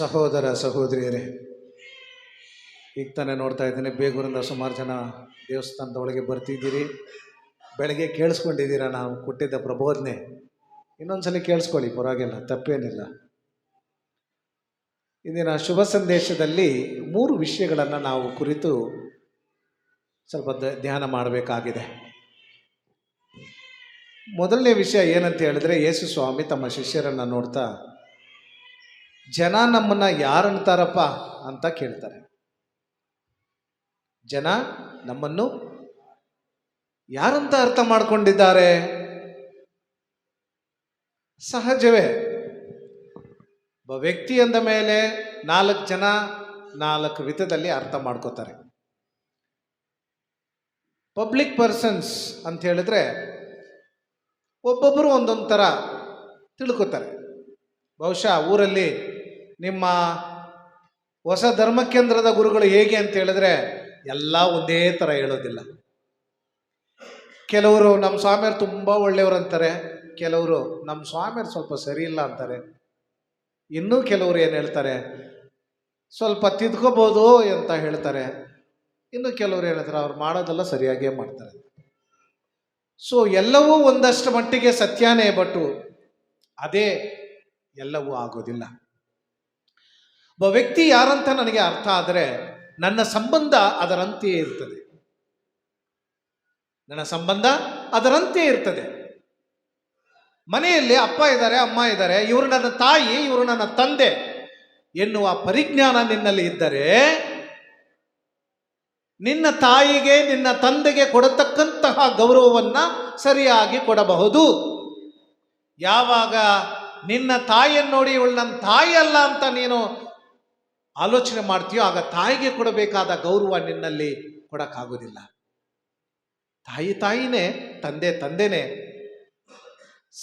ಸಹೋದರ ಸಹೋದರಿಯರೇ, ಈಗ ತಾನೇ ನೋಡ್ತಾ ಇದ್ದೀನಿ, ಬೇಗೂರಿಂದ ಸುಮಾರು ಜನ ದೇವಸ್ಥಾನದ ಒಳಗೆ ಬರ್ತಿದ್ದೀರಿ. ಬೆಳಗ್ಗೆ ಕೇಳಿಸ್ಕೊಂಡಿದ್ದೀರ ನಾವು ಕೊಟ್ಟಿದ್ದ ಪ್ರಬೋಧನೆ? ಇನ್ನೊಂದ್ಸಲ ಕೇಳಿಸ್ಕೊಳ್ಳಿ, ಪರವಾಗಿಲ್ಲ, ತಪ್ಪೇನಿಲ್ಲ. ಇಂದಿನ ಶುಭ ಸಂದೇಶದಲ್ಲಿ ಮೂರು ವಿಷಯಗಳನ್ನು ನಾವು ಕುರಿತು ಸ್ವಲ್ಪ ಧ್ಯಾನ ಮಾಡಬೇಕಾಗಿದೆ. ಮೊದಲನೇ ವಿಷಯ ಏನಂತ ಹೇಳಿದ್ರೆ, ಯೇಸು ಸ್ವಾಮಿ ತಮ್ಮ ಶಿಷ್ಯರನ್ನು ನೋಡ್ತಾ ಜನ ನಮ್ಮನ್ನ ಯಾರಂತಾರಪ್ಪ ಅಂತ ಕೇಳ್ತಾರೆ. ಜನ ನಮ್ಮನ್ನು ಯಾರಂತ ಅರ್ಥ ಮಾಡ್ಕೊಂಡಿದ್ದಾರೆ? ಸಹಜವೇ. ಒಬ್ಬ ವ್ಯಕ್ತಿ ಅಂದ ಮೇಲೆ ನಾಲ್ಕು ಜನ ನಾಲ್ಕು ವಿಧದಲ್ಲಿ ಅರ್ಥ ಮಾಡ್ಕೋತಾರೆ. ಪಬ್ಲಿಕ್ ಪರ್ಸನ್ಸ್ ಅಂತ ಹೇಳಿದ್ರೆ ಒಬ್ಬೊಬ್ಬರು ಒಂದೊಂದು ಥರ ತಿಳ್ಕೊತಾರೆ. ಬಹುಶಃ ಊರಲ್ಲಿ ನಿಮ್ಮ ಹೊಸ ಧರ್ಮ ಕೇಂದ್ರದ ಗುರುಗಳು ಹೇಗೆ ಅಂತ ಹೇಳಿದ್ರೆ ಎಲ್ಲ ಒಂದೇ ಥರ ಹೇಳೋದಿಲ್ಲ. ಕೆಲವರು ನಮ್ಮ ಸ್ವಾಮಿಯರು ತುಂಬ ಒಳ್ಳೆಯವರು ಅಂತಾರೆ, ಕೆಲವರು ನಮ್ಮ ಸ್ವಾಮಿಯರು ಸ್ವಲ್ಪ ಸರಿ ಇಲ್ಲ ಅಂತಾರೆ. ಇನ್ನೂ ಕೆಲವರು ಏನು ಹೇಳ್ತಾರೆ, ಸ್ವಲ್ಪ ತಿದ್ಕೋಬೋದು ಅಂತ ಹೇಳ್ತಾರೆ. ಇನ್ನು ಕೆಲವರು ಹೇಳ್ತಾರೆ, ಅವ್ರು ಮಾಡೋದೆಲ್ಲ ಸರಿಯಾಗೇ ಮಾಡ್ತಾರೆ. ಸೊ ಎಲ್ಲವೂ ಒಂದಷ್ಟು ಮಟ್ಟಿಗೆ ಸತ್ಯಾನೇ ಬಟ್ಟು ಅದೇ ಎಲ್ಲವೂ ಆಗೋದಿಲ್ಲ. ಒಬ್ಬ ವ್ಯಕ್ತಿ ಯಾರಂತ ನನಗೆ ಅರ್ಥ ಆದರೆ ನನ್ನ ಸಂಬಂಧ ಅದರಂತೆಯೇ ಇರ್ತದೆ. ನನ್ನ ಸಂಬಂಧ ಅದರಂತೆಯೇ ಇರ್ತದೆ. ಮನೆಯಲ್ಲಿ ಅಪ್ಪ ಇದ್ದಾರೆ, ಅಮ್ಮ ಇದ್ದಾರೆ, ಇವರು ನನ್ನ ತಾಯಿ, ಇವರು ನನ್ನ ತಂದೆ ಎನ್ನುವ ಪರಿಜ್ಞಾನ ನಿನ್ನಲ್ಲಿ ಇದ್ದರೆ ನಿನ್ನ ತಾಯಿಗೆ, ನಿನ್ನ ತಂದೆಗೆ ಕೊಡತಕ್ಕಂತಹ ಗೌರವವನ್ನು ಸರಿಯಾಗಿ ಕೊಡಬಹುದು. ಯಾವಾಗ ನಿನ್ನ ತಾಯಿಯನ್ನು ನೋಡಿ, ಇವಳು ನನ್ನ ತಾಯಿ ಅಲ್ಲ ಅಂತ ನೀನು ಆಲೋಚನೆ ಮಾಡ್ತೀಯೋ, ಆಗ ತಾಯಿಗೆ ಕೊಡಬೇಕಾದ ಗೌರವ ನಿನ್ನಲ್ಲಿ ಕೊಡಕ್ಕಾಗೋದಿಲ್ಲ. ತಾಯಿ ತಾಯಿನೇ, ತಂದೆ ತಂದೆನೇ,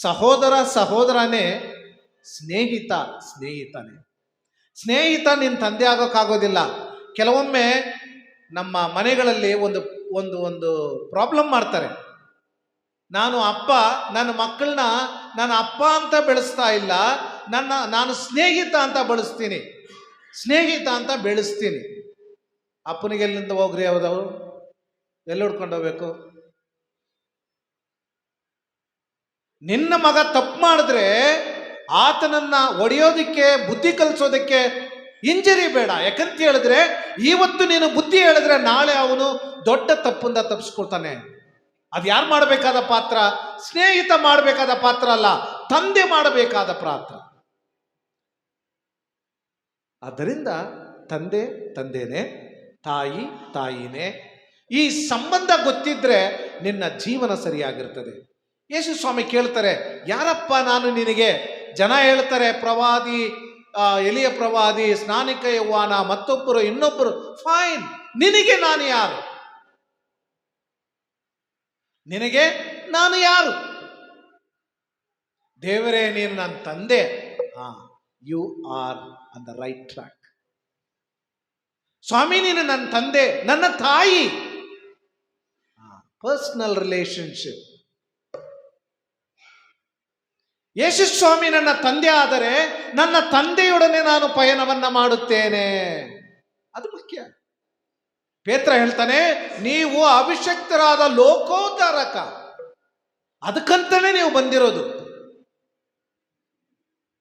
ಸಹೋದರ ಸಹೋದರನೇ, ಸ್ನೇಹಿತ ಸ್ನೇಹಿತನೇ. ಸ್ನೇಹಿತ ನಿನ್ನ ತಂದೆ ಆಗೋಕ್ಕಾಗೋದಿಲ್ಲ. ಕೆಲವೊಮ್ಮೆ ನಮ್ಮ ಮನೆಗಳಲ್ಲಿ ಒಂದು ಒಂದು ಒಂದು ಪ್ರಾಬ್ಲಮ್ ಮಾಡ್ತಾರೆ. ನಾನು ಅಪ್ಪ, ನನ್ನ ಮಕ್ಕಳನ್ನ ನಾನು ಅಪ್ಪ ಅಂತ ಬೆಳೆಸ್ತಾ ಇಲ್ಲ, ನನ್ನ, ನಾನು ಸ್ನೇಹಿತ ಅಂತ ಬಳಸ್ತೀನಿ. ಸ್ನೇಹಿತ ಅಂತ ಬೆಳೆಸ್ತೀನಿ. ಅಪ್ಪನಿಗೆ ಎಲ್ಲಿಂದ ಹೋಗ್ರಿ ಅವ್ರದವರು ಎಲ್ಲಿ ಹುಡ್ಕೊಂಡು ಹೋಗ್ಬೇಕು? ನಿನ್ನ ಮಗ ತಪ್ಪು ಮಾಡಿದ್ರೆ ಆತನನ್ನ ಒಡೆಯೋದಕ್ಕೆ, ಬುದ್ಧಿ ಕಲಿಸೋದಕ್ಕೆ ಇಂಜರಿ ಬೇಡ. ಯಾಕಂತ ಹೇಳಿದ್ರೆ ಇವತ್ತು ನೀನು ಬುದ್ಧಿ ಹೇಳಿದ್ರೆ ನಾಳೆ ಅವನು ದೊಡ್ಡ ತಪ್ಪಿಂದ ತಪ್ಪಿಸ್ಕೊಳ್ತಾನೆ ಅದು ಯಾರು ಮಾಡಬೇಕಾದ ಪಾತ್ರ? ಸ್ನೇಹಿತ ಮಾಡಬೇಕಾದ ಪಾತ್ರ ಅಲ್ಲ, ತಂದೆ ಮಾಡಬೇಕಾದ ಪಾತ್ರ. ಆದ್ದರಿಂದ ತಂದೆ ತಂದೆನೇ, ತಾಯಿ ತಾಯಿನೇ, ಈ ಸಂಬಂಧ ಗೊತ್ತಿದ್ರೆ ನಿನ್ನ ಜೀವನ ಸರಿಯಾಗಿರ್ತದೆ. ಯೇಸು ಸ್ವಾಮಿ ಕೇಳ್ತಾರೆ, ಯಾರಪ್ಪ ನಾನು ನಿನಗೆ? ಜನ ಹೇಳ್ತಾರೆ, ಪ್ರವಾದಿ ಎಲಿಯ ಪ್ರವಾದಿ, ಸ್ನಾನಿಕ ಯವ್ವಾನ ಮತ್ತೊಬ್ಬರು, ಇನ್ನೊಬ್ಬರು, ಫೈನ್, ನಿನಗೆ ನಾನು ಯಾರು? ನಿನಗೆ ನಾನು ಯಾರು? ದೇವರೇ, ನೀನು ನನ್ನ ತಂದೆ. ಹಾ you are on the right track ಸ್ವಾಮಿ, ನೀನು ನನ್ನ ತಂದೆ, ನನ್ನ ತಾಯಿ. ಪರ್ಸ್ನಲ್ ರಿಲೇಶನ್ಶಿಪ್ ಯೇಸು ಸ್ವಾಮಿ, ನನ್ನ ತಂದೆ ಆದರೆ ನನ್ನ ತಂದೆಯೊಡನೆ ನಾನು ಪಯಣವನ್ನ ಮಾಡುತ್ತೇನೆ. ಅದು ಮುಖ್ಯ. ಪೇತ್ರ ಹೇಳ್ತಾನೆ, ನೀವು ಅಭಿಷಕ್ತರಾದ ಲೋಕೋದ್ಧಾರಕ. ಅದಕ್ಕಂತಾನೆ ನೀವು ಬಂದಿರೋದು.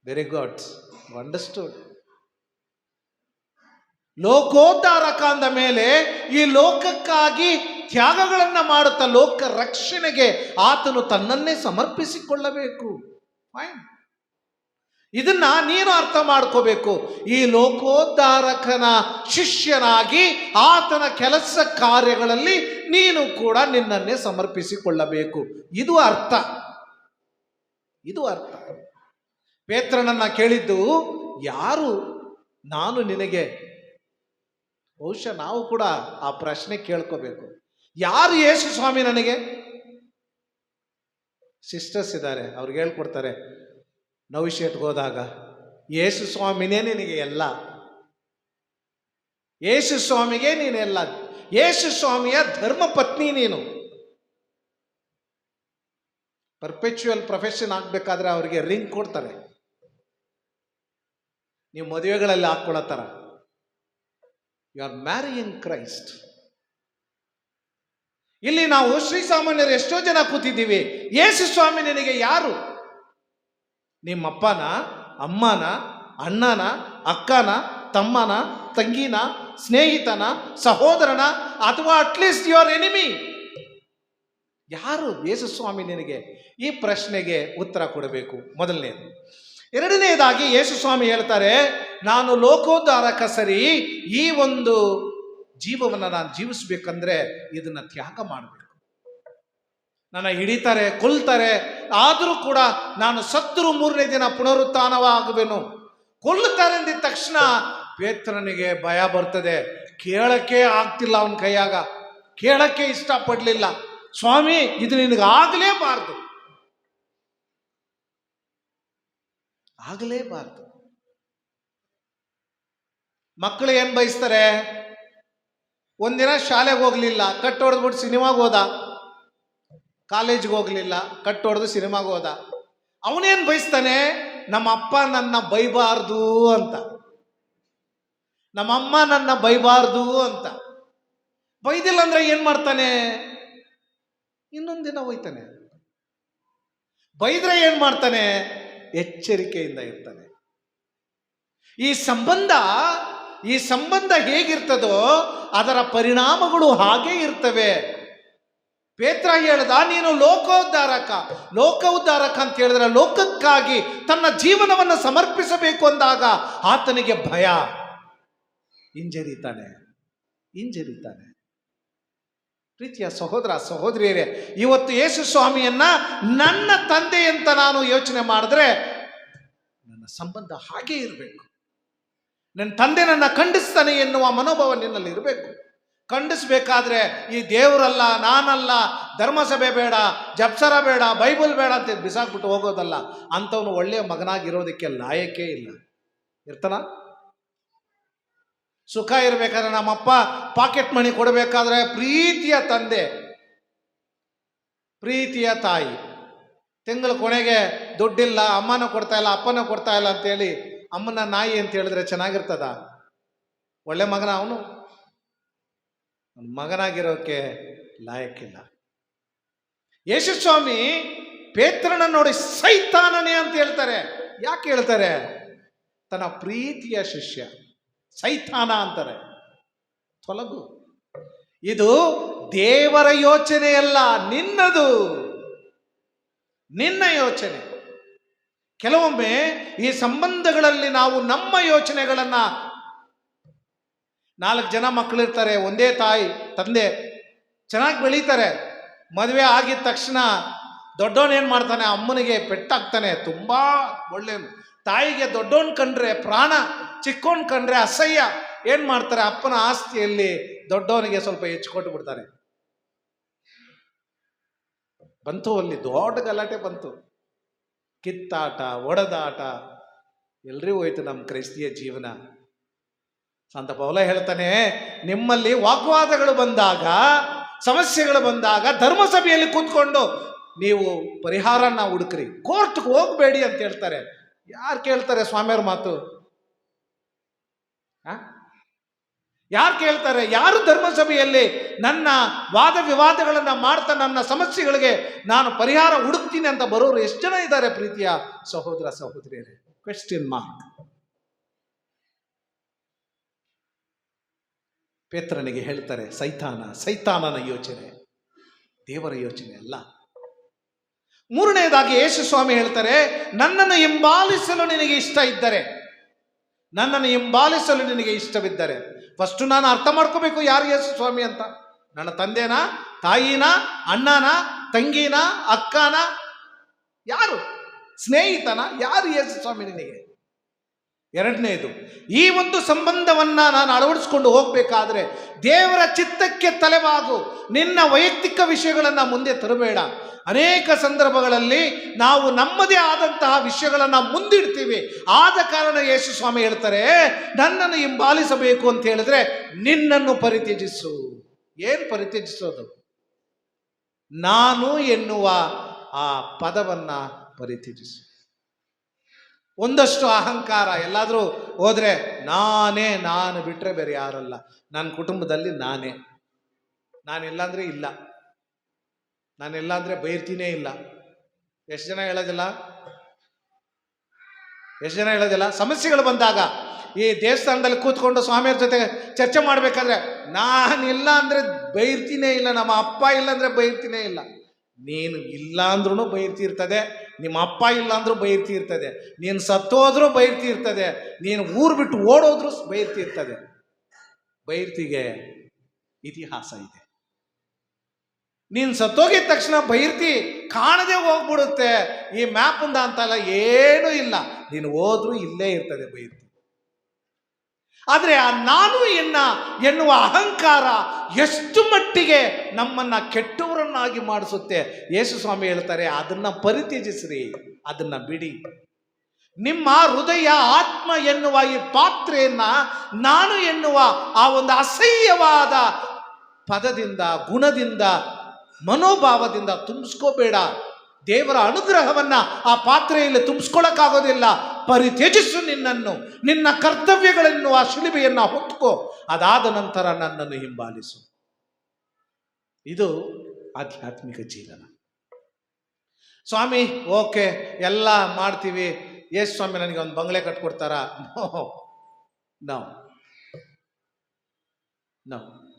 ವೆರಿ ಗುಡ್ ಅಂಡರ್ಸ್ಟುಡ್ ಲೋಕೋದ್ಧಾರಕ ಅಂದ ಮೇಲೆ ಈ ಲೋಕಕ್ಕಾಗಿ ತ್ಯಾಗಗಳನ್ನು ಮಾಡುತ್ತಾ ಲೋಕ ರಕ್ಷಣೆಗೆ ಆತನು ತನ್ನನ್ನೇ ಸಮರ್ಪಿಸಿಕೊಳ್ಳಬೇಕು. ಇದನ್ನ ನೀನು ಅರ್ಥ ಮಾಡ್ಕೋಬೇಕು. ಈ ಲೋಕೋದ್ಧಾರಕನ ಶಿಷ್ಯನಾಗಿ ಆತನ ಕೆಲಸ ಕಾರ್ಯಗಳಲ್ಲಿ ನೀನು ಕೂಡ ನಿನ್ನನ್ನೇ ಸಮರ್ಪಿಸಿಕೊಳ್ಳಬೇಕು. ಇದು ಅರ್ಥ. ಇದು ಅರ್ಥ. ಪೇತ್ರನನ್ನ ಕೇಳಿದ್ದು, ಯಾರು? ನಾನು ನಿನಗೆ. ಬಹುಶಃ ನಾವು ಕೂಡ ಆ ಪ್ರಶ್ನೆ ಕೇಳ್ಕೋಬೇಕು. ಯಾರು ಯೇಸು ಸ್ವಾಮಿ ನನಗೆ? ಸಿಸ್ಟರ್ಸ್ ಇದ್ದಾರೆ ಅವ್ರಿಗೆ ಹೇಳ್ಕೊಡ್ತಾರೆ ನವಿಶೇಟ್ಗೆ ಹೋದಾಗ, ಯೇಸು ಸ್ವಾಮಿನೇ ನಿನಗೆ ಎಲ್ಲ. ಯೇಸು ಸ್ವಾಮಿಗೆ ನೀನೆಲ್ಲ ಯೇಸು ಸ್ವಾಮಿಯ ಧರ್ಮ ಪತ್ನಿ ನೀನು. ಪರ್ಪೆಚುವಲ್ ಪ್ರೊಫೆಷನ್ ಆಗ್ಬೇಕಾದ್ರೆ ಅವರಿಗೆ ರಿಂಗ್ ಕೊಡ್ತಾರೆ. ನೀವು ಮದುವೆಗಳಲ್ಲಿ ಹಾಕ್ಕೊಳ್ಳೋ ಥರ. ಯು ಆರ್ ಮ್ಯಾರಿಯಿಂಗ್ ಕ್ರೈಸ್ಟ್ ಇಲ್ಲಿ ನಾವು ಶ್ರೀ ಸಾಮಾನ್ಯರು ಎಷ್ಟೋ ಜನ ಕೂತಿದ್ದೀವಿ. ಯೇಸು ಸ್ವಾಮಿ ನಿನಗೆ ಯಾರು? ನಿಮ್ಮಪ್ಪನ, ಅಮ್ಮನ, ಅಣ್ಣನ, ಅಕ್ಕನ, ತಮ್ಮನ, ತಂಗಿನ, ಸ್ನೇಹಿತನ, ಸಹೋದರನ ಅಥವಾ ಅಟ್ಲೀಸ್ಟ್ ಯುವರ್ ಎನಿಮಿ ಯಾರು? ಯೇಸು ಸ್ವಾಮಿ ನಿನಗೆ ಈ ಪ್ರಶ್ನೆಗೆ ಉತ್ತರ ಕೊಡಬೇಕು. ಮೊದಲನೇದು. ಎರಡನೇದಾಗಿ ಯೇಸು ಸ್ವಾಮಿ ಹೇಳ್ತಾರೆ, ನಾನು ಲೋಕೋದ್ಧಾರಕ ಸರಿ ಈ ಒಂದು ಜೀವವನ್ನು ನಾನು ಜೀವಿಸ್ಬೇಕಂದ್ರೆ ಇದನ್ನ ತ್ಯಾಗ ಮಾಡಬೇಕು. ನನ್ನ ಹಿಡಿತಾರೆ, ಕೊಲ್ತಾರೆ, ಆದರೂ ಕೂಡ ನಾನು ಸತ್ತರು ಮೂರನೇ ದಿನ ಪುನರುತ್ಥಾನವಾಗುವೆನು. ಕೊಲ್ಲುತ್ತಾರೆ ಅಂದಿದ ತಕ್ಷಣ ಪೇತ್ರನಿಗೆ ಭಯ ಬರ್ತದೆ. ಕೇಳಕ್ಕೆ ಆಗ್ತಿಲ್ಲ ಅವನ ಕೈಯಾಗ. ಕೇಳಕ್ಕೆ ಇಷ್ಟಪಡಲಿಲ್ಲ. ಸ್ವಾಮಿ, ಇದು ನಿನಗೆ ಆಗಲೇಬಾರ್ದು. ಮಕ್ಕಳು ಏನು ಬಯಸ್ತಾರೆ? ಒಂದಿನ ಶಾಲೆಗೆ ಹೋಗ್ಲಿಲ್ಲ ಕಟ್ ಹೊಡೆದ್ಬಿಟ್ಟು ಸಿನಿಮಾಗೆ ಹೋದ. ಕಾಲೇಜ್ಗೆ ಹೋಗ್ಲಿಲ್ಲ ಕಟ್ ಹೊಡೆದು ಸಿನಿಮಾಗೆ ಹೋದ. ಅವನೇನು ಬಯಸ್ತಾನೆ? ನಮ್ಮ ಅಪ್ಪ ನನ್ನ ಬೈಬಾರ್ದು ಅಂತ. ನಮ್ಮಮ್ಮ ನನ್ನ ಬೈಬಾರ್ದು ಅಂತ. ಬೈದಿಲ್ಲ ಅಂದ್ರೆ ಏನ್ ಮಾಡ್ತಾನೆ? ಇನ್ನೊಂದು ದಿನ ಹೋಯ್ತಾನೆ. ಬೈದ್ರೆ ಏನ್ ಮಾಡ್ತಾನೆ? ಎಚ್ಚರಿಕೆಯಿಂದ ಇರ್ತಾನೆ. ಈ ಸಂಬಂಧ ಈ ಸಂಬಂಧ ಹೇಗಿರ್ತದೋ ಅದರ ಪರಿಣಾಮಗಳು ಹಾಗೇ ಇರ್ತವೆ. ಪೇತ್ರ ಹೇಳ್ದ, ನೀನು ಲೋಕೋದ್ಧಾರಕ. ಲೋಕ ಉದ್ಧಾರಕ ಅಂತ ಹೇಳಿದ್ರೆ ಲೋಕಕ್ಕಾಗಿ ತನ್ನ ಜೀವನವನ್ನು ಸಮರ್ಪಿಸಬೇಕು ಅಂದಾಗ ಆತನಿಗೆ ಭಯ. ಹಿಂಜರಿತಾನೆ ಹಿಂಜರಿತಾನೆ. ಪ್ರೀತಿಯ ಸಹೋದರ ಸಹೋದರಿಯರೇ, ಇವತ್ತು ಯೇಸು ಸ್ವಾಮಿಯನ್ನ ನನ್ನ ತಂದೆ ಅಂತ ನಾನು ಯೋಚನೆ ಮಾಡಿದ್ರೆ ನನ್ನ ಸಂಬಂಧ ಹಾಗೇ ಇರಬೇಕು. ನನ್ನ ತಂದೆ ನನ್ನ ಖಂಡಿಸ್ತಾನೆ ಎನ್ನುವ ಮನೋಭಾವ ನಿನ್ನಲ್ಲಿ ಇರಬೇಕು. ಖಂಡಿಸ್ಬೇಕಾದ್ರೆ ಈ ದೇವರಲ್ಲ, ನಾನಲ್ಲ, ಧರ್ಮಸಭೆ ಬೇಡ, ಜಪ್ಸರ ಬೇಡ, ಬೈಬಲ್ ಬೇಡ ಅಂತ ಬಿಸಾಕ್ಬಿಟ್ಟು ಹೋಗೋದಲ್ಲ, ಅಂಥವನು ಒಳ್ಳೆಯ ಮಗನಾಗಿರೋದಕ್ಕೆ ಲಾಯಕೇ ಇಲ್ಲ. ಇರ್ತಾನ? ಸುಖ ಇರಬೇಕಾದ್ರೆ ನಮ್ಮಪ್ಪ ಪಾಕೆಟ್ ಮಣಿ ಕೊಡಬೇಕಾದ್ರೆ ಪ್ರೀತಿಯ ತಂದೆ, ಪ್ರೀತಿಯ ತಾಯಿ. ತಿಂಗಳ ಕೊನೆಗೆ ದುಡ್ಡಿಲ್ಲ, ಅಮ್ಮನೂ ಕೊಡ್ತಾ ಇಲ್ಲ, ಅಪ್ಪನೂ ಕೊಡ್ತಾ ಇಲ್ಲ ಅಂತೇಳಿ ಅಮ್ಮನ ನಾಯಿ ಅಂತ ಹೇಳಿದ್ರೆ ಚೆನ್ನಾಗಿರ್ತದ? ಒಳ್ಳೆ ಮಗನ ಅವನು ಮಗನಾಗಿರೋಕೆ ಲಾಯಕ್ಕಿಲ್ಲ. ಯೇಸುಸ್ವಾಮಿ ಪೇತ್ರನ ನೋಡಿ ಸೈತಾನನೇ ಅಂತ ಹೇಳ್ತಾರೆ. ಯಾಕೆ ಹೇಳ್ತಾರೆ? ತನ್ನ ಪ್ರೀತಿಯ ಶಿಷ್ಯ. ಸೈತಾನ ಅಂತಾರೆ. ತೊಲಗು. ಇದು ದೇವರ ಯೋಚನೆಯಲ್ಲ ನಿನ್ನದು. ನಿನ್ನ ಯೋಚನೆ. ಕೆಲವೊಮ್ಮೆ ಈ ಸಂಬಂಧಗಳಲ್ಲಿ ನಾವು ನಮ್ಮ ಯೋಚನೆಗಳನ್ನು ನಾಲ್ಕು ಜನ ಮಕ್ಕಳಿರ್ತಾರೆ, ಒಂದೇ ತಾಯಿ, ತಂದೆ, ಚೆನ್ನಾಗಿ ಬೆಳೀತಾರೆ. ಮದುವೆ ಆಗಿದ ತಕ್ಷಣ ದೊಡ್ಡವನೇನು ಮಾಡ್ತಾನೆ? ಅಮ್ಮನಿಗೆ ಪೆಟ್ಟಾಗ್ತಾನೆ ತುಂಬ ಒಳ್ಳೆ ತಾಯಿಗೆ ದೊಡ್ಡೋನ್ ಕಂಡ್ರೆ ಪ್ರಾಣ, ಚಿಕ್ಕೋನ್ ಕಂಡ್ರೆ ಅಸಹ್ಯ, ಏನ್ ಮಾಡ್ತಾರೆ? ಅಪ್ಪನ ಆಸ್ತಿಯಲ್ಲಿ ದೊಡ್ಡವನಿಗೆ ಸ್ವಲ್ಪ ಹೆಚ್ಚು ಕೊಟ್ಟು ಬಿಡ್ತಾರೆ. ಬಂತು ಅಲ್ಲಿ, ದೊಡ್ಡ ಗಲಾಟೆ ಬಂತು. ಕಿತ್ತಾಟ, ಒಡೆದಾಟ, ಎಲ್ರಿಗೂ ಹೋಯ್ತು ನಮ್ಮ ಕ್ರೈಸ್ತಿಯ ಜೀವನ. ಸಂತ ಪೌಲ ಹೇಳ್ತಾನೆ, ನಿಮ್ಮಲ್ಲಿ ವಾಗ್ವಾದಗಳು ಬಂದಾಗ, ಸಮಸ್ಯೆಗಳು ಬಂದಾಗ ಧರ್ಮಸಭೆಯಲ್ಲಿ ಕೂತ್ಕೊಂಡು ನೀವು ಪರಿಹಾರನ ಹುಡುಕ್ರಿ. ಕೋರ್ಟ್ಗೆ ಹೋಗಬೇಡಿ ಅಂತ ಹೇಳ್ತಾರೆ. ಯಾರು ಕೇಳ್ತಾರೆ ಸ್ವಾಮಿಯವ್ರ ಮಾತು? ಯಾರು ಕೇಳ್ತಾರೆ? ಯಾರು ಧರ್ಮಸಭೆಯಲ್ಲಿ ನನ್ನ ವಾದ ವಿವಾದಗಳನ್ನು ಮಾಡ್ತಾ ನನ್ನ ಸಮಸ್ಯೆಗಳಿಗೆ ನಾನು ಪರಿಹಾರ ಹುಡುಕ್ತೀನಿ ಅಂತ ಬರೋರು ಎಷ್ಟು ಜನ ಇದ್ದಾರೆ ಪ್ರೀತಿಯ ಸಹೋದರ ಸಹೋದರಿಯರೇ? ಕ್ವೆಶ್ಚನ್ ಮಾರ್ಕ್ ಪೇತ್ರನಿಗೆ ಹೇಳ್ತಾರೆ, ಸೈತಾನ, ಸೈತಾನನ ಯೋಚನೆ. ದೇವರ ಯೋಚನೆ ಅಲ್ಲ. ಮೂರನೆಯದಾಗಿ ಯೇಸು ಸ್ವಾಮಿ ಹೇಳ್ತಾರೆ, ನನ್ನನ್ನು ಹಿಂಬಾಲಿಸಲು ನಿನಗೆ ಇಷ್ಟ ಇದ್ದರೆ. ನನ್ನನ್ನು ಹಿಂಬಾಲಿಸಲು ನಿನಗೆ ಇಷ್ಟವಿದ್ದರೆ. ಫಸ್ಟು ನಾನು ಅರ್ಥ ಮಾಡ್ಕೋಬೇಕು ಯಾರು ಯೇಸು ಸ್ವಾಮಿ ಅಂತ. ನನ್ನ ತಂದೆನ, ತಾಯಿನ, ಅಣ್ಣನ, ತಂಗಿನ, ಅಕ್ಕನ? ಯಾರು? ಸ್ನೇಹಿತನ? ಯಾರು ಯೇಸು ಸ್ವಾಮಿ ನಿನಗೆ? ಎರಡನೇದು, ಈ ಒಂದು ಸಂಬಂಧವನ್ನ ನಾನು ಅಳವಡಿಸ್ಕೊಂಡು ಹೋಗ್ಬೇಕಾದ್ರೆ ದೇವರ ಚಿತ್ತಕ್ಕೆ ತಲೆಬಾಗು ನಿನ್ನ ವೈಯಕ್ತಿಕ ವಿಷಯಗಳನ್ನು ಮುಂದೆ ತರಬೇಡ. ಅನೇಕ ಸಂದರ್ಭಗಳಲ್ಲಿ ನಾವು ನಮ್ಮದೇ ಆದಂತಹ ವಿಷಯಗಳನ್ನು ಮುಂದಿಡ್ತೀವಿ. ಆದ ಕಾರಣ ಯೇಸು ಸ್ವಾಮಿ ಹೇಳ್ತಾರೆ, ನನ್ನನ್ನು ಹಿಂಬಾಲಿಸಬೇಕು ಅಂತ ಹೇಳಿದ್ರೆ ನಿನ್ನನ್ನು ಪರಿತ್ಯಜಿಸು. ಏನು ಪರಿತ್ಯಜಿಸೋದು ನಾನು ಎನ್ನುವ ಆ ಪದವನ್ನ ಪರಿತ್ಯಜಿಸು. ಒಂದಷ್ಟು ಅಹಂಕಾರ, ಎಲ್ಲಾದರೂ ಹೋದರೆ ನಾನೇ, ನಾನು ಬಿಟ್ಟರೆ ಬೇರೆ ಯಾರಲ್ಲ. ನನ್ನ ಕುಟುಂಬದಲ್ಲಿ ನಾನೇ. ನಾನಿಲ್ಲ ಅಂದ್ರೆ ಇಲ್ಲ. ನಾನಿಲ್ಲ ಅಂದ್ರೆ ಬೈರ್ತೀನೇ ಇಲ್ಲ. ಎಷ್ಟು ಜನ ಹೇಳೋದಿಲ್ಲ? ಎಷ್ಟು ಜನ ಹೇಳೋದಿಲ್ಲ? ಸಮಸ್ಯೆಗಳು ಬಂದಾಗ ಈ ದೇವಸ್ಥಾನದಲ್ಲಿ ಕೂತ್ಕೊಂಡು ಸ್ವಾಮಿಯವ್ರ ಜೊತೆ ಚರ್ಚೆ ಮಾಡ್ಬೇಕಾದ್ರೆ, ನಾನಿಲ್ಲ ಅಂದ್ರೆ ಬೈರ್ತೀನೇ ಇಲ್ಲ, ನಮ್ಮ ಅಪ್ಪ ಇಲ್ಲ ಅಂದ್ರೆ ಬೈರ್ತೀನೇ ಇಲ್ಲ. ನೀನು ಇಲ್ಲ ಅಂದ್ರೂ ಬೈರ್ತಿರ್ತದೆ ನಿಮ್ಮ ಅಪ್ಪ ಇಲ್ಲ ಅಂದ್ರೂ ಬೈರ್ತಿರ್ತದೆ ನೀನು ಸತ್ತೋದ್ರೂ ಬೈರ್ತಿರ್ತದೆ ನೀನು ಊರು ಬಿಟ್ಟು ಓಡೋದ್ರೂ ಬೈರ್ತಿರ್ತದೆ ಬೈರ್ತಿಗೆ ಇತಿಹಾಸ ಇದೆ. ನೀನು ಸತ್ತೋಗಿದ ತಕ್ಷಣ ಬೈರ್ತಿ ಕಾಣದೆ ಹೋಗ್ಬಿಡುತ್ತೆ. ಈ ಮ್ಯಾಪ್ ಅಂತ ಅಂತಲ್ಲ ಏನೂ ಇಲ್ಲ. ನೀನು ಹೋದ್ರೂ ಇಲ್ಲೇ ಇರ್ತದೆ ಬೈರ್ತಿ ಆದರೆ ಆ ನಾನು ಎನ್ನ ಎನ್ನುವ ಅಹಂಕಾರ ಎಷ್ಟು ಮಟ್ಟಿಗೆ ನಮ್ಮನ್ನು ಕೆಟ್ಟವರನ್ನಾಗಿ ಮಾಡಿಸುತ್ತೆ. ಯೇಸು ಸ್ವಾಮಿ ಹೇಳ್ತಾರೆ, ಅದನ್ನು ಪರಿತ್ಯಜಿಸ್ರಿ, ಅದನ್ನು ಬಿಡಿ. ನಿಮ್ಮ ಹೃದಯ ಆತ್ಮ ಎನ್ನುವ ಈ ಪಾತ್ರೆಯನ್ನ ನಾನು ಎನ್ನುವ ಆ ಒಂದು ಅಸಹ್ಯವಾದ ಪದದಿಂದ, ಗುಣದಿಂದ ಮನೋಭಾವದಿಂದ ತುಂಬಿಸ್ಕೋಬೇಡ. ದೇವರ ಅನುಗ್ರಹವನ್ನು ಆ ಪಾತ್ರೆಯಲ್ಲಿ ತುಂಬಿಸ್ಕೊಳಕ್ಕಾಗೋದಿಲ್ಲ. ಪರಿತ್ಯಜಿಸು ನಿನ್ನನ್ನು. ನಿನ್ನ ಕರ್ತವ್ಯಗಳನ್ನು ಆ ಶಿಲುಬೆಯನ್ನು ಹೊತ್ಕೋ ಅದಾದ ನಂತರ ನನ್ನನ್ನು ಹಿಂಬಾಲಿಸು. ಇದು ಆಧ್ಯಾತ್ಮಿಕ ಜೀವನ. ಸ್ವಾಮಿ, ಓಕೆ, ಎಲ್ಲ ಮಾಡ್ತೀವಿ. ಯೇಸು ಸ್ವಾಮಿ, ನನಗೆ ಒಂದು ಬಂಗ್ಲೆ ಕಟ್ಕೊಡ್ತಾರಾ? ನೋ. ನೋ.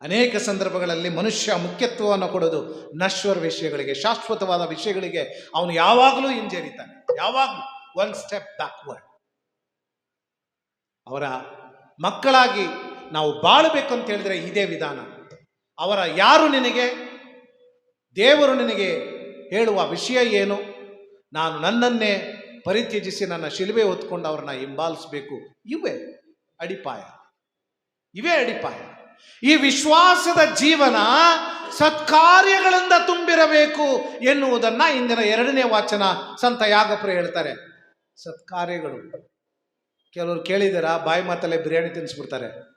ಅನೇಕ ಸಂದರ್ಭಗಳಲ್ಲಿ ಮನುಷ್ಯ ಮುಖ್ಯತ್ವವನ್ನು ಕೊಡೋದು ನಶ್ವರ ವಿಷಯಗಳಿಗೆ, ಶಾಶ್ವತವಾದ ವಿಷಯಗಳಿಗೆ ಅವನು ಯಾವಾಗಲೂ ಹಿಂಜರಿತಾನೆ. ಯಾವಾಗಲೂ. ಒನ್ ಸ್ಟೆಪ್ ಬ್ಯಾಕ್ವರ್ಡ್ ಅವರ ಮಕ್ಕಳಾಗಿ ನಾವು ಬಾಳಬೇಕು ಅಂತ ಹೇಳಿದ್ರೆ ಇದೇ ವಿಧಾನ. ಅವರ ಯಾರು ನಿನಗೆ? ದೇವರು ನಿನಗೆ ಹೇಳುವ ವಿಷಯ ಏನು? ನಾನು ನನ್ನನ್ನೇ ಪರಿತ್ಯಜಿಸಿ ನನ್ನ ಶಿಲುಬೆ ಹೊತ್ಕೊಂಡು ಅವ್ರನ್ನ ಹಿಂಬಾಲಿಸಬೇಕು. ಇವೇ ಅಡಿಪಾಯ. ಇವೇ ಅಡಿಪಾಯ. ಈ ವಿಶ್ವಾಸದ ಜೀವನ ಸತ್ಕಾರ್ಯಗಳಿಂದ ತುಂಬಿರಬೇಕು ಎನ್ನುವುದನ್ನು ಇಂದಿನ ಎರಡನೇ ವಾಚನ ಸಂತ ಯಾಗಪ್ರ ಹೇಳ್ತಾರೆ. ಸತ್ಕಾರ್ಯಗಳು. ಕೆಲವರು ಕೇಳಿದಾರ, ಬಾಯಿ ಮಾತಲ್ಲೇ ಬಿರಿಯಾನಿ ತಿನ್ಸ್ಬಿಡ್ತಾರೆ.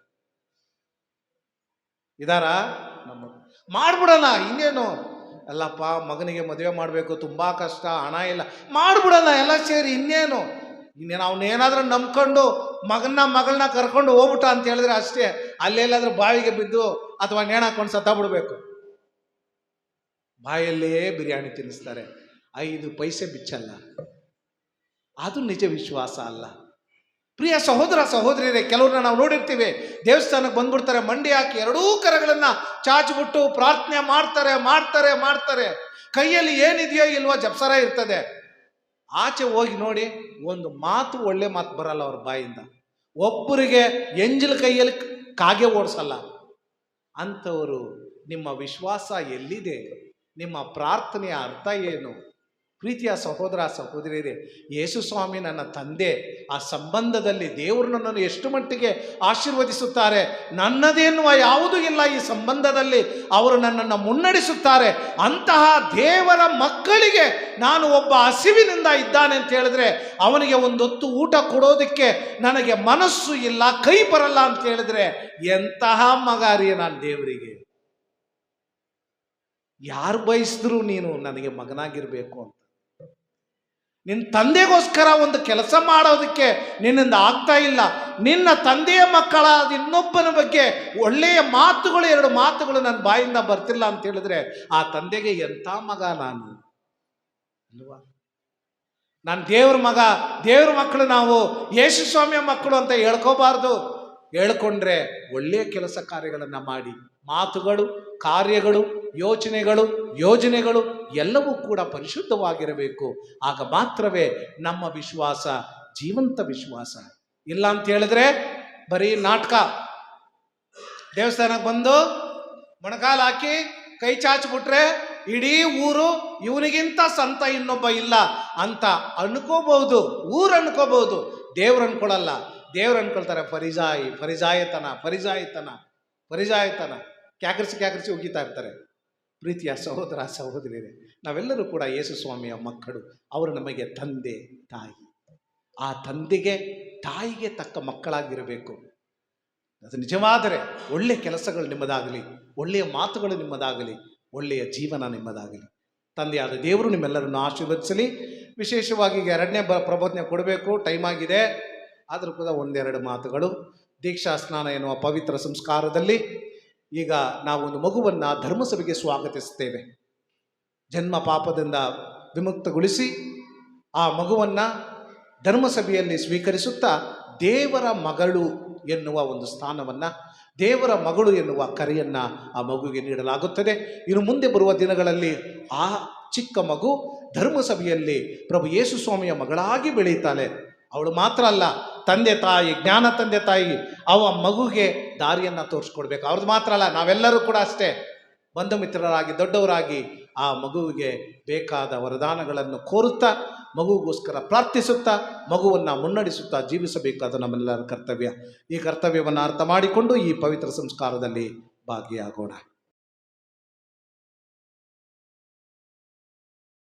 ಇದಾರ? ನಮ್ಮ ಮಾಡ್ಬಿಡೋಣ, ಇನ್ನೇನು? ಅಲ್ಲಪ್ಪ, ಮಗನಿಗೆ ಮದುವೆ ಮಾಡಬೇಕು, ತುಂಬ ಕಷ್ಟ, ಹಣ ಇಲ್ಲ. ಮಾಡ್ಬಿಡೋಣ, ಎಲ್ಲ ಸೇರಿ ಇನ್ನೇನು? ಇನ್ನೇನು ಅವನೇನಾದ್ರೂ ನಂಬ್ಕೊಂಡು ಮಗನ್ನ ಮಗಳನ್ನ ಕರ್ಕೊಂಡು ಹೋಗ್ಬಿಟ್ಟ ಅಂತ ಹೇಳಿದ್ರೆ ಅಷ್ಟೇ. ಅಲ್ಲೆಲ್ಲಾದ್ರೂ ಬಾವಿಗೆ ಬಿದ್ದು ಅಥವಾ ನೇಣ ಹಾಕೊಂಡು ಸತ್ತ ಬಿಡ್ಬೇಕು. ಬಾಯಲ್ಲೇ ಬಿರಿಯಾನಿ ತಿನ್ನಿಸ್ತಾರೆ. ಐದು ಪೈಸೆ ಬಿಚ್ಚಲ್ಲ. ಅದು ನಿಜ ವಿಶ್ವಾಸ ಅಲ್ಲ. ಪ್ರಿಯ ಸಹೋದರ ಸಹೋದರಿಯರೇ, ಕೆಲವ್ರನ್ನ ನಾವು ನೋಡಿರ್ತೀವಿ. ದೇವಸ್ಥಾನಕ್ಕೆ ಬಂದ್ಬಿಡ್ತಾರೆ, ಮಂಡಿ ಹಾಕಿ ಎರಡೂ ಕರಗಳನ್ನ ಚಾಚಿಬಿಟ್ಟು ಪ್ರಾರ್ಥನೆ ಮಾಡ್ತಾರೆ ಮಾಡ್ತಾರೆ ಮಾಡ್ತಾರೆ. ಕೈಯಲ್ಲಿ ಏನಿದೆಯೋ ಇಲ್ವೋ ಜಪ್ಸರ ಇರ್ತದೆ. ಆಚೆ ಹೋಗಿ ನೋಡಿ ಒಂದು ಮಾತು ಒಳ್ಳೆ ಮಾತು ಬರಲ್ಲ ಅವ್ರ ಬಾಯಿಂದ. ಒಬ್ಬರಿಗೆ ಎಂಜಲ ಕೈಯಲ್ಲಿ ಕಾಗೆ ಓಡಿಸಲ್ಲ. ಅಂಥವರು ನಿಮ್ಮ ವಿಶ್ವಾಸ ಎಲ್ಲಿದೆ? ನಿಮ್ಮ ಪ್ರಾರ್ಥನೆಯ ಅರ್ಥ ಏನು? ಪ್ರೀತಿಯ ಸಹೋದರ ಸಹೋದರಿಯರೇ, ಯೇಸು ಸ್ವಾಮಿ ನನ್ನ ತಂದೆ. ಆ ಸಂಬಂಧದಲ್ಲಿ ದೇವರು ನನ್ನನ್ನು ಎಷ್ಟು ಮಟ್ಟಿಗೆ ಆಶೀರ್ವದಿಸುತ್ತಾರೆ ನನ್ನದೇನ್ನುವ ಯಾವುದೂ ಇಲ್ಲ ಈ ಸಂಬಂಧದಲ್ಲಿ. ಅವರು ನನ್ನನ್ನು ಮುನ್ನಡೆಸುತ್ತಾರೆ. ಅಂತಹ ದೇವರ ಮಕ್ಕಳಿಗೆ ನಾನು ಒಬ್ಬ ಹಸಿವಿನಿಂದ ಇದ್ದಾನೆ ಅಂತ ಹೇಳಿದ್ರೆ, ಅವನಿಗೆ ಒಂದೊತ್ತು ಊಟ ಕೊಡೋದಕ್ಕೆ ನನಗೆ ಮನಸ್ಸು ಇಲ್ಲ, ಕೈ ಬರಲ್ಲ ಅಂತ ಹೇಳಿದ್ರೆ, ಎಂತಹ ಮಗಾರಿಯ ನಾನು ದೇವರಿಗೆ. ಯಾರು ಬಯಸಿದ್ರು ನೀನು ನನಗೆ ಮಗನಾಗಿರಬೇಕು ಅಂತ. ನಿನ್ನ ತಂದೆಗೋಸ್ಕರ ಒಂದು ಕೆಲಸ ಮಾಡೋದಕ್ಕೆ ನಿನ್ನಿಂದ ಆಗ್ತಾ ಇಲ್ಲ. ನಿನ್ನ ತಂದೆಯ ಮಕ್ಕಳಾದ ಇನ್ನೊಬ್ಬನ ಬಗ್ಗೆ ಒಳ್ಳೆಯ ಮಾತುಗಳು, ಎರಡು ಮಾತುಗಳು ನನ್ನ ಬಾಯಿಂದ ಬರ್ತಿಲ್ಲ ಅಂತ ಹೇಳಿದ್ರೆ, ಆ ತಂದೆಗೆ ಎಂಥ ಮಗ ನಾನು? ಅಲ್ವಾ? ನಾನು ದೇವ್ರ ಮಗ, ದೇವ್ರ ಮಕ್ಕಳು ನಾವು, ಯೇಸು ಸ್ವಾಮಿಯ ಮಕ್ಕಳು ಅಂತ ಹೇಳ್ಕೋಬಾರ್ದು. ಹೇಳ್ಕೊಂಡ್ರೆ ಒಳ್ಳೆಯ ಕೆಲಸ ಕಾರ್ಯಗಳನ್ನು ಮಾಡಿ. ಮಾತುಗಳು, ಕಾರ್ಯಗಳು ಯೋಚನೆಗಳು, ಯೋಜನೆಗಳು ಎಲ್ಲವೂ ಕೂಡ ಪರಿಶುದ್ಧವಾಗಿರಬೇಕು. ಆಗ ಮಾತ್ರವೇ ನಮ್ಮ ವಿಶ್ವಾಸ ಜೀವಂತ ವಿಶ್ವಾಸ. ಇಲ್ಲ ಅಂತ ಹೇಳಿದ್ರೆ ಬರೀ ನಾಟಕ. ದೇವಸ್ಥಾನಕ್ಕೆ ಬಂದು ಮೊಣಕಾಲು ಹಾಕಿ ಕೈ ಚಾಚಿಬಿಟ್ರೆ ಇಡೀ ಊರು ಇವನಿಗಿಂತ ಸಂತ ಇನ್ನೊಬ್ಬ ಇಲ್ಲ ಅಂತ ಅನ್ಕೋಬಹುದು, ಊರು ಅನ್ಕೋಬಹುದು. ದೇವ್ರು ಅನ್ಕೊಳ್ಳಲ್ಲ ದೇವ್ರು ಅನ್ಕೊಳ್ತಾರೆ ಫರಿಜಾಯಿ, ಫರಿಜಾಯತನ ಫರಿಜಾಯತನ ಫರಿಜಾಯತನ. ಕ್ಯಾಕರಿಸಿ ಕ್ಯಾಕರಿಸಿ ಉಗಿತಾ ಇರ್ತಾರೆ. ಪ್ರೀತಿಯ ಸಹೋದರ ಸಹೋದರಿಯರೇ, ನಾವೆಲ್ಲರೂ ಕೂಡ ಯೇಸು ಸ್ವಾಮಿಯ ಮಕ್ಕಳು, ಅವರು ನಮಗೆ ತಂದೆ, ತಾಯಿ. ಆ ತಂದೆಗೆ, ತಾಯಿಗೆ ತಕ್ಕ ಮಕ್ಕಳಾಗಿರಬೇಕು. ಅದು ನಿಜವಾದರೆ ಒಳ್ಳೆಯ ಕೆಲಸಗಳು ನಿಮ್ಮದಾಗಲಿ, ಒಳ್ಳೆಯ ಮಾತುಗಳು ನಿಮ್ಮದಾಗಲಿ, ಒಳ್ಳೆಯ ಜೀವನ ನಿಮ್ಮದಾಗಲಿ. ತಂದೆಯಾದ ದೇವರು ನಿಮ್ಮೆಲ್ಲರನ್ನು ಆಶೀರ್ವದಿಸಲಿ. ವಿಶೇಷವಾಗಿ ಈಗ ಎರಡನೇ ಬ ಪ್ರಬೋಧನೆ ಕೊಡಬೇಕು ಟೈಮ್ ಆಗಿದೆ. ಆದರೂ ಕೂಡ ಒಂದೆರಡು ಮಾತುಗಳು. ದೀಕ್ಷಾ ಸ್ನಾನ ಎನ್ನುವ ಪವಿತ್ರ ಸಂಸ್ಕಾರದಲ್ಲಿ ಈಗ ನಾವು ಒಂದು ಮಗುವನ್ನು ಧರ್ಮಸಭೆಗೆ ಸ್ವಾಗತಿಸ್ತೇವೆ ಜನ್ಮ ಪಾಪದಿಂದ ವಿಮುಕ್ತಗೊಳಿಸಿ ಆ ಮಗುವನ್ನು ಧರ್ಮಸಭೆಯಲ್ಲಿ ಸ್ವೀಕರಿಸುತ್ತಾ ದೇವರ ಮಗಳು ಎನ್ನುವ ಒಂದು ಸ್ಥಾನವನ್ನು, ದೇವರ ಮಗಳು ಎನ್ನುವ ಕರೆಯನ್ನು ಆ ಮಗುವಿಗೆ ನೀಡಲಾಗುತ್ತದೆ. ಇನ್ನು ಮುಂದೆ ಬರುವ ದಿನಗಳಲ್ಲಿ ಆ ಚಿಕ್ಕ ಮಗು ಧರ್ಮಸಭೆಯಲ್ಲಿ ಪ್ರಭು ಯೇಸು ಸ್ವಾಮಿಯ ಮಗಳಾಗಿ ಬೆಳೀತಾಳೆ ಅವಳು ಮಾತ್ರ ಅಲ್ಲ, ತಂದೆ ತಾಯಿ, ಜ್ಞಾನ ತಂದೆ ತಾಯಿ, ಅವ ಮಗುಗೆ ದಾರಿಯನ್ನು ತೋರಿಸ್ಕೊಡ್ಬೇಕು. ಅವ್ರದ್ದು ಮಾತ್ರ ಅಲ್ಲ, ನಾವೆಲ್ಲರೂ ಕೂಡ ಅಷ್ಟೇ. ಬಂಧು ಮಿತ್ರರಾಗಿ, ದೊಡ್ಡವರಾಗಿ ಆ ಮಗುವಿಗೆ ಬೇಕಾದ ವರದಾನಗಳನ್ನು ಕೋರುತ್ತಾ, ಮಗುಗೋಸ್ಕರ ಪ್ರಾರ್ಥಿಸುತ್ತಾ, ಮಗುವನ್ನು ಮುನ್ನಡೆಸುತ್ತಾ ಜೀವಿಸಬೇಕಾದ ನಮ್ಮೆಲ್ಲರ ಕರ್ತವ್ಯ. ಈ ಕರ್ತವ್ಯವನ್ನು ಅರ್ಥ ಮಾಡಿಕೊಂಡು ಈ ಪವಿತ್ರ ಸಂಸ್ಕಾರದಲ್ಲಿ ಭಾಗಿಯಾಗೋಣ.